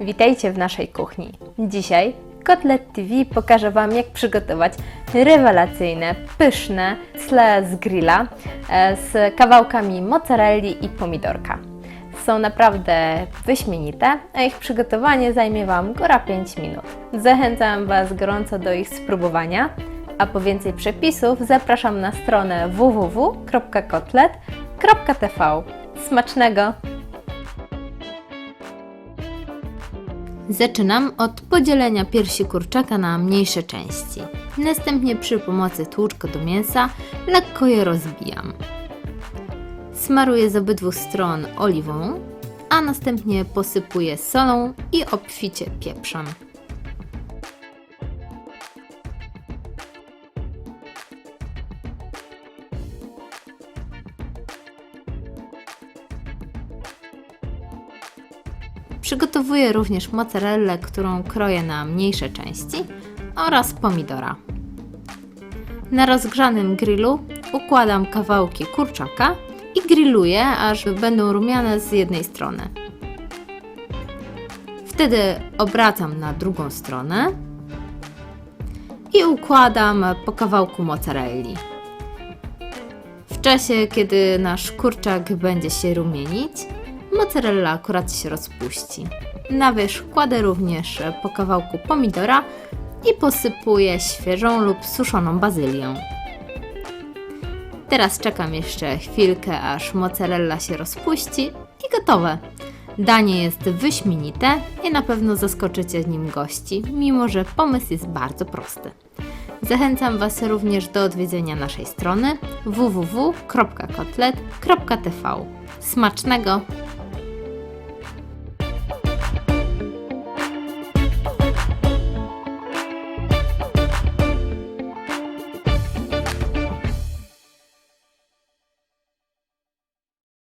Witajcie w naszej kuchni. Dzisiaj Kotlet TV pokaże Wam, jak przygotować rewelacyjne, pyszne sle z grilla e, z kawałkami mozzarelli i pomidorka. Są naprawdę wyśmienite, a ich przygotowanie zajmie Wam góra 5 minut. Zachęcam Was gorąco do ich spróbowania, a po więcej przepisów zapraszam na stronę www.kotlet.tv. Smacznego! Zaczynam od podzielenia piersi kurczaka na mniejsze części. Następnie przy pomocy tłuczka do mięsa lekko je rozbijam. Smaruję z obydwu stron oliwą, a następnie posypuję solą i obficie pieprzem. Przygotowuję również mozzarellę, którą kroję na mniejsze części oraz pomidora. Na rozgrzanym grillu układam kawałki kurczaka i grilluję, aż będą rumiane z jednej strony. Wtedy obracam na drugą stronę i układam po kawałku mozzarelli. W czasie, kiedy nasz kurczak będzie się rumienić, mozzarella akurat się rozpuści. Na wierzch kładę również po kawałku pomidora i posypuję świeżą lub suszoną bazylią. Teraz czekam jeszcze chwilkę, aż mozzarella się rozpuści i gotowe. Danie jest wyśmienite i na pewno zaskoczycie nim gości, mimo że pomysł jest bardzo prosty. Zachęcam Was również do odwiedzenia naszej strony www.kotlet.tv. Smacznego!